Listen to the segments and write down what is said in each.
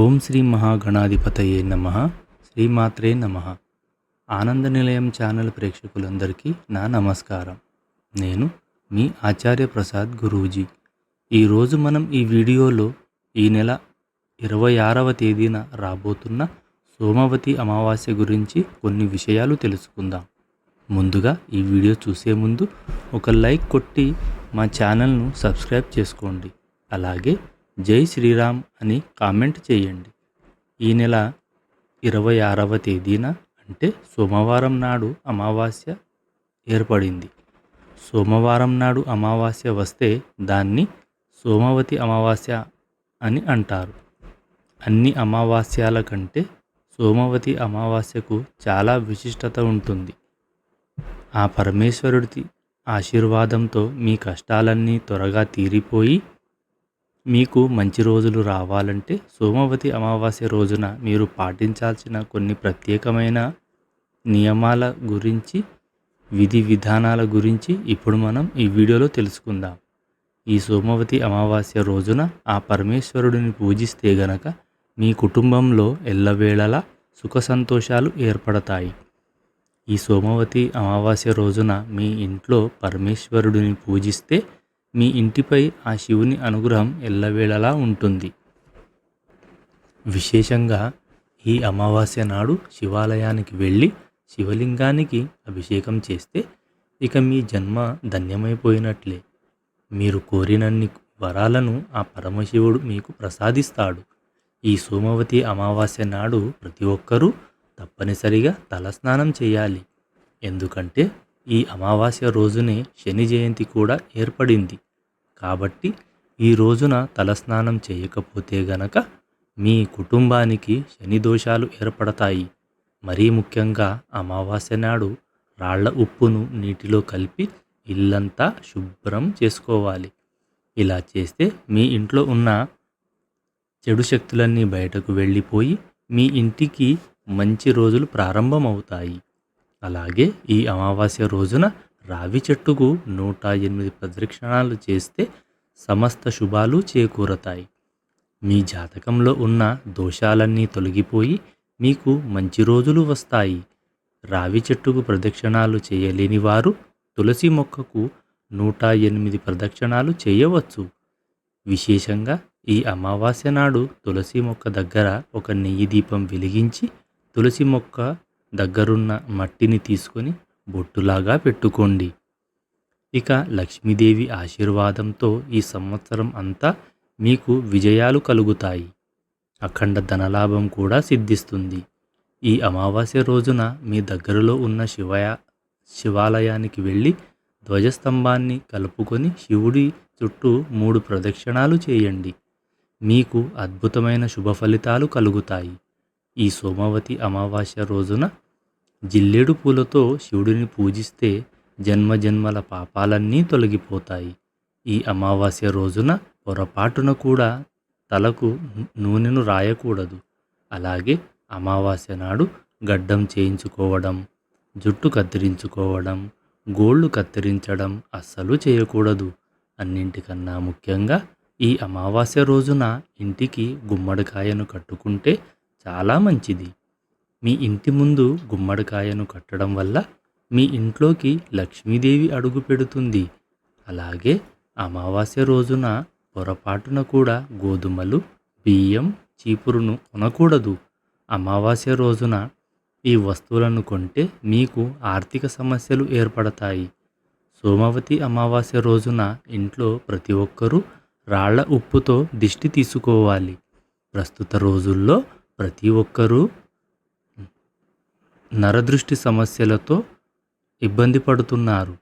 ఓం శ్రీ మహాగణాధిపతయే నమ. శ్రీమాత్రే నమ. ఆనంద నిలయం ఛానల్ ప్రేక్షకులందరికీ నా నమస్కారం. నేను మీ ఆచార్య ప్రసాద్ గురూజీ. ఈరోజు మనం ఈ వీడియోలో ఈ నెల ఇరవై ఆరవ తేదీన రాబోతున్న సోమవతి అమావాస్య గురించి కొన్ని విషయాలు తెలుసుకుందాం. ముందుగా ఈ వీడియో చూసే ముందు ఒక లైక్ కొట్టి మా ఛానల్ను సబ్స్క్రైబ్ చేసుకోండి. అలాగే జై శ్రీరామ్ అని కామెంట్ చేయండి. ఈ నెల ఇరవై ఆరవ తేదీన అంటే సోమవారం నాడు అమావాస్య ఏర్పడింది. సోమవారం నాడు అమావాస్య వస్తే దాన్ని సోమవతి అమావాస్య అని అంటారు. అన్ని అమావాస్యాల కంటే సోమవతి అమావాస్యకు చాలా విశిష్టత ఉంటుంది. ఆ పరమేశ్వరుడి ఆశీర్వాదంతో మీ కష్టాలన్నీ త్వరగా తీరిపోయి మీకు మంచి రోజులు రావాలంటే సోమవతి అమావాస్య రోజున మీరు పాటించాల్సిన కొన్ని ప్రత్యేకమైన నియమాల గురించి విధి విధానాల గురించి ఇప్పుడు మనం ఈ వీడియోలో తెలుసుకుందాం. ఈ సోమవతి అమావాస్య రోజున ఆ పరమేశ్వరుడిని పూజిస్తే గనక మీ కుటుంబంలో ఎల్లవేళలా సుఖ సంతోషాలు ఏర్పడతాయి. ఈ సోమవతి అమావాస్య రోజున మీ ఇంట్లో పరమేశ్వరుడిని పూజిస్తే మీ ఇంటిపై ఆ శివుని అనుగ్రహం ఎల్లవేళలా ఉంటుంది. విశేషంగా ఈ అమావాస్య నాడు శివాలయానికి వెళ్ళి శివలింగానికి అభిషేకం చేస్తే ఇక మీ జన్మ ధన్యమైపోయినట్లే. మీరు కోరినన్ని వరాలను ఆ పరమశివుడు మీకు ప్రసాదిస్తాడు. ఈ సోమవతి అమావాస్య నాడు ప్రతి ఒక్కరూ తప్పనిసరిగా తలస్నానం చేయాలి. ఎందుకంటే ఈ అమావాస్య రోజునే శని జయంతి కూడా ఏర్పడింది. కాబట్టి ఈ రోజున తలస్నానం చేయకపోతే గనక మీ కుటుంబానికి శని దోషాలు ఏర్పడతాయి. మరీ ముఖ్యంగా అమావాస్య నాడు రాళ్ళ ఉప్పును నీటిలో కలిపి ఇల్లంతా శుభ్రం చేసుకోవాలి. ఇలా చేస్తే మీ ఇంట్లో ఉన్న చెడు శక్తులన్నీ బయటకు వెళ్ళిపోయి మీ ఇంటికి మంచి రోజులు ప్రారంభమవుతాయి. అలాగే ఈ అమావాస్య రోజున రావి చెట్టుకు నూట ఎనిమిది ప్రదక్షిణాలు చేస్తే సమస్త శుభాలు చేకూరతాయి. మీ జాతకంలో ఉన్న దోషాలన్నీ తొలగిపోయి మీకు మంచి రోజులు వస్తాయి. రావి చెట్టుకు ప్రదక్షిణాలు చేయలేని వారు తులసి మొక్కకు నూట ఎనిమిది ప్రదక్షిణాలు చేయవచ్చు. విశేషంగా ఈ అమావాస్య నాడు తులసి మొక్క దగ్గర ఒక నెయ్యి దీపం వెలిగించి తులసి మొక్క దగ్గరున్న మట్టిని తీసుకొని బొట్టులాగా పెట్టుకోండి. ఇక లక్ష్మీదేవి ఆశీర్వాదంతో ఈ సంవత్సరం అంతా మీకు విజయాలు కలుగుతాయి. అఖండ ధనలాభం కూడా సిద్ధిస్తుంది. ఈ అమావాస్య రోజున మీ దగ్గరలో ఉన్న శివయ శివాలయానికి వెళ్ళి ధ్వజస్తంభాన్ని కలుపుకొని శివుడి చుట్టూ మూడు ప్రదక్షిణాలు చేయండి. మీకు అద్భుతమైన శుభ ఫలితాలు కలుగుతాయి. ఈ సోమవతి అమావాస్య రోజున జిల్లేడు పూలతో శివుడిని పూజిస్తే జన్మ జన్మల పాపాలన్నీ తొలగిపోతాయి. ఈ అమావాస్య రోజున పొరపాటున కూడా తలకు నూనెను రాయకూడదు. అలాగే అమావాస్య నాడు గడ్డం చేయించుకోవడం జుట్టు కత్తిరించుకోవడం గోళ్ళు కత్తిరించడం అస్సలు చేయకూడదు. అన్నింటికన్నా ముఖ్యంగా ఈ అమావాస్య రోజున ఇంటికి గుమ్మడికాయను కట్టుకుంటే చాలా మంచిది. మీ ఇంటి ముందు గుమ్మడికాయను కట్టడం వల్ల మీ ఇంట్లోకి లక్ష్మీదేవి అడుగు పెడుతుంది. అలాగే అమావాస్య రోజున పొరపాటున కూడా గోధుమలు బియ్యం చీపురును కొనకూడదు. అమావాస్య రోజున ఈ వస్తువులను కొంటే మీకు ఆర్థిక సమస్యలు ఏర్పడతాయి. సోమవతి అమావాస్య రోజున ఇంట్లో ప్రతి ఒక్కరూ రాళ్ళ ఉప్పుతో దిష్టి తీసుకోవాలి. ప్రస్తుత రోజుల్లో ప్రతి ఒక్కరూ నరదృష్టి సమస్యలతో ఇబ్బంది పడుతున్నారు.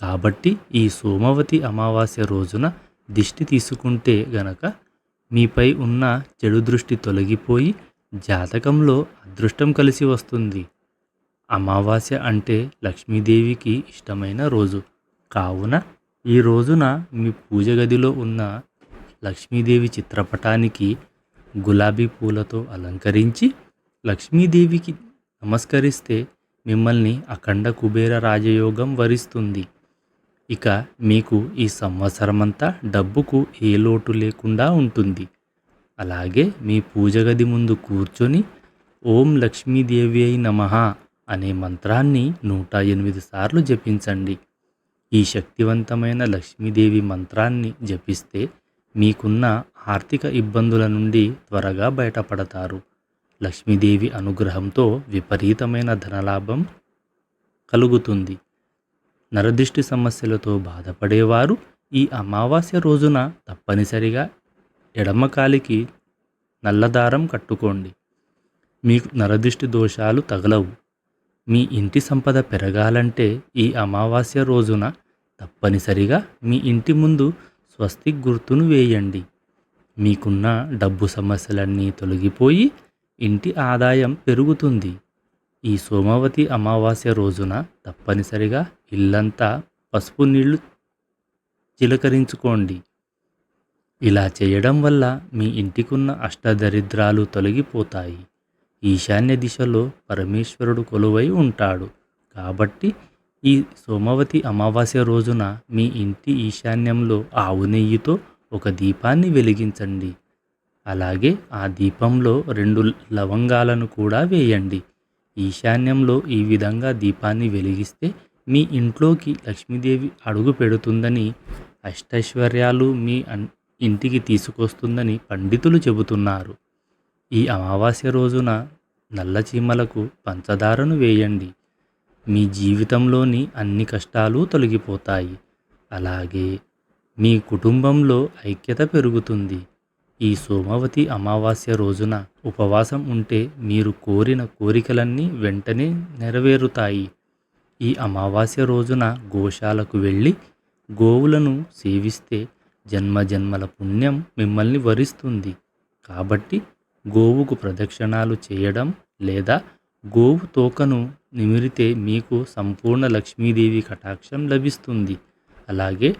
కాబట్టి ఈ సోమవతి అమావాస్య రోజున దిష్టి తీసుకుంటే గనక మీపై ఉన్న చెడు దృష్టి తొలగిపోయి జాతకంలో అదృష్టం కలిసి వస్తుంది. అమావాస్య అంటే లక్ష్మీదేవికి ఇష్టమైన రోజు. కావున ఈ రోజున మీ పూజ గదిలో ఉన్న లక్ష్మీదేవి చిత్రపటానికి గులాబీ పూలతో అలంకరించి లక్ష్మీదేవికి నమస్కరిస్తే మిమ్మల్ని అఖండ కుబేర రాజయోగం వరిస్తుంది. ఇక మీకు ఈ సంవత్సరమంతా డబ్బుకు ఏ లోటు లేకుండా ఉంటుంది. అలాగే మీ పూజ గది ముందు కూర్చొని ఓం లక్ష్మీదేవి అయి నమ అనే మంత్రాన్ని నూట ఎనిమిది సార్లు జపించండి. ఈ శక్తివంతమైన లక్ష్మీదేవి మంత్రాన్ని జపిస్తే మీకున్న ఆర్థిక ఇబ్బందుల నుండి త్వరగా బయటపడతారు. లక్ష్మీదేవి అనుగ్రహంతో విపరీతమైన ధనలాభం కలుగుతుంది. నరదిష్టి సమస్యలతో బాధపడేవారు ఈ అమావాస్య రోజున తప్పనిసరిగా ఎడమకాలికి నల్లదారం కట్టుకోండి. మీకు నరదిష్టి దోషాలు తగలవు. మీ ఇంటి సంపద పెరగాలంటే ఈ అమావాస్య రోజున తప్పనిసరిగా మీ ఇంటి ముందు స్వస్తిక్ గుర్తును వేయండి. మీకున్న డబ్బు సమస్యలన్నీ తొలగిపోయి ఇంటి ఆదాయం పెరుగుతుంది. ఈ సోమవతి అమావాస్య రోజున తప్పనిసరిగా ఇల్లంతా పసుపు నీళ్ళు చిలకరించుకోండి. ఇలా చేయడం వల్ల మీ ఇంటికున్న అష్టదరిద్రాలు తొలగిపోతాయి. ఈశాన్య దిశలో పరమేశ్వరుడు కొలువై ఉంటాడు. కాబట్టి ఈ సోమవతి అమావాస్య రోజున మీ ఇంటి ఈశాన్యంలో ఆవు నెయ్యితో ఒక దీపాన్ని వెలిగించండి. అలాగే ఆ దీపంలో రెండు లవంగాలను కూడా వేయండి. ఈశాన్యంలో ఈ విధంగా దీపాన్ని వెలిగిస్తే మీ ఇంట్లోకి లక్ష్మీదేవి అడుగు పెడుతుందని అష్టైశ్వర్యాలు మీ ఇంటికి తీసుకొస్తుందని పండితులు చెబుతున్నారు. ఈ అమావాస్య రోజున నల్ల చీమలకు పంచదారను వేయండి. మీ జీవితంలోని అన్ని కష్టాలు తొలగిపోతాయి. అలాగే మీ కుటుంబంలో ఐక్యత పెరుగుతుంది. ఈ సోమవతి అమావాస్య రోజున ఉపవాసం ఉంటే మీరు కోరిన కోరికలన్నీ వెంటనే నెరవేరుతాయి. ఈ అమావాస్య రోజున గోశాలకు వెళ్ళి గోవులను సేవిస్తే జన్మజన్మల పుణ్యం మిమ్మల్ని వరిస్తుంది. కాబట్టి గోవుకు ప్రదక్షిణాలు చేయడం లేదా గోవు తోకను నిమిరితే మీకు సంపూర్ణ లక్ష్మీదేవి కటాక్షం లభిస్తుంది. అలాగే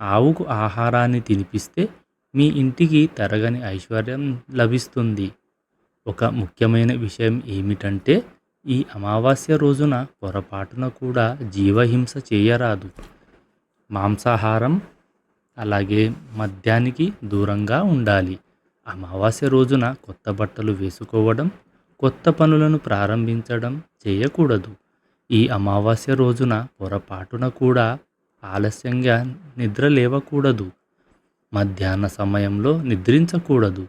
ఆవుకు ఆహారాన్ని తినిపిస్తే మీ ఇంటికి తరగని ఐశ్వర్యం లభిస్తుంది. ఒక ముఖ్యమైన విషయం ఏమిటంటే ఈ అమావాస్య రోజున పొరపాటున కూడా జీవహింస చేయరాదు. మాంసాహారం అలాగే మద్యానికి దూరంగా ఉండాలి. అమావాస్య రోజున కొత్త బట్టలు వేసుకోవడం కొత్త పనులను ప్రారంభించడం చేయకూడదు. ఈ అమావాస్య రోజున పొరపాటున కూడా ఆలస్యంగా నిద్ర లేవకూడదు. మధ్యాహ్న సమయంలో నిద్రించకూడదు.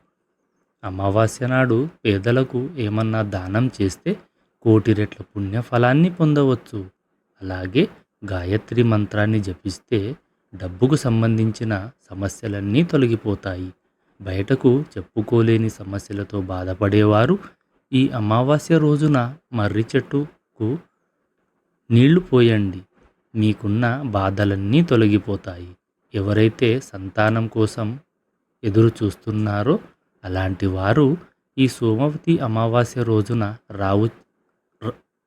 అమావాస్య నాడు పేదలకు ఏమన్నా దానం చేస్తే కోటి రెట్ల పుణ్యఫలాన్ని పొందవచ్చు. అలాగే గాయత్రి మంత్రాన్ని జపిస్తే డబ్బుకు సంబంధించిన సమస్యలన్నీ తొలగిపోతాయి. బయటకు చెప్పుకోలేని సమస్యలతో బాధపడేవారు ఈ అమావాస్య రోజున మర్రి చెట్టుకు నీళ్ళు పోయండి. మీకున్న బాధలన్నీ తొలగిపోతాయి. ఎవరైతే సంతానం కోసం ఎదురు చూస్తున్నారో అలాంటి వారు ఈ సోమవతి అమావాస్య రోజున రావు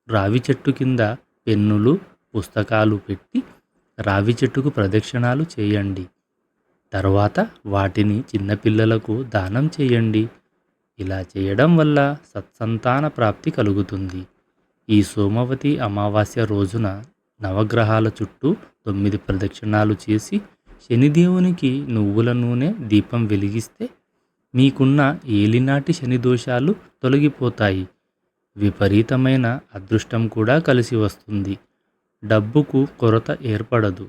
రావి చెట్టు కింద పెన్నులు పుస్తకాలు పెట్టి రావి చెట్టుకు ప్రదక్షిణాలు చేయండి. తర్వాత వాటిని చిన్నపిల్లలకు దానం చేయండి. ఇలా చేయడం వల్ల సత్సంతాన ప్రాప్తి కలుగుతుంది. ఈ సోమవతి అమావాస్య రోజున నవగ్రహాల చుట్టూ తొమ్మిది ప్రదక్షిణాలు చేసి శనిదేవునికి నువ్వుల నూనె దీపం వెలిగిస్తే మీకున్న ఏలినాటి శని దోషాలు తొలగిపోతాయి. విపరీతమైన అదృష్టం కూడా కలిసి వస్తుంది. డబ్బుకు కొరత ఏర్పడదు.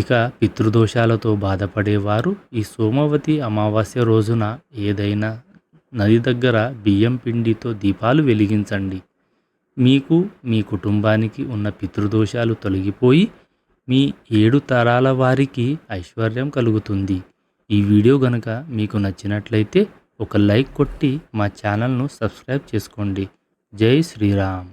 ఇక పితృదోషాలతో బాధపడేవారు ఈ సోమవతి అమావాస్య రోజున ఏదైనా నది దగ్గర బియ్యం పిండితో దీపాలు వెలిగించండి. మీకు మీ కుటుంబానికి ఉన్న పితృదోషాలు తొలగిపోయి మీ ఏడు తరాల వారికి ఐశ్వర్యం కలుగుతుంది. ఈ వీడియో గనక మీకు నచ్చినట్లయితే ఒక లైక్ కొట్టి మా ఛానల్ను సబ్స్క్రైబ్ చేసుకోండి. జై శ్రీరామ్.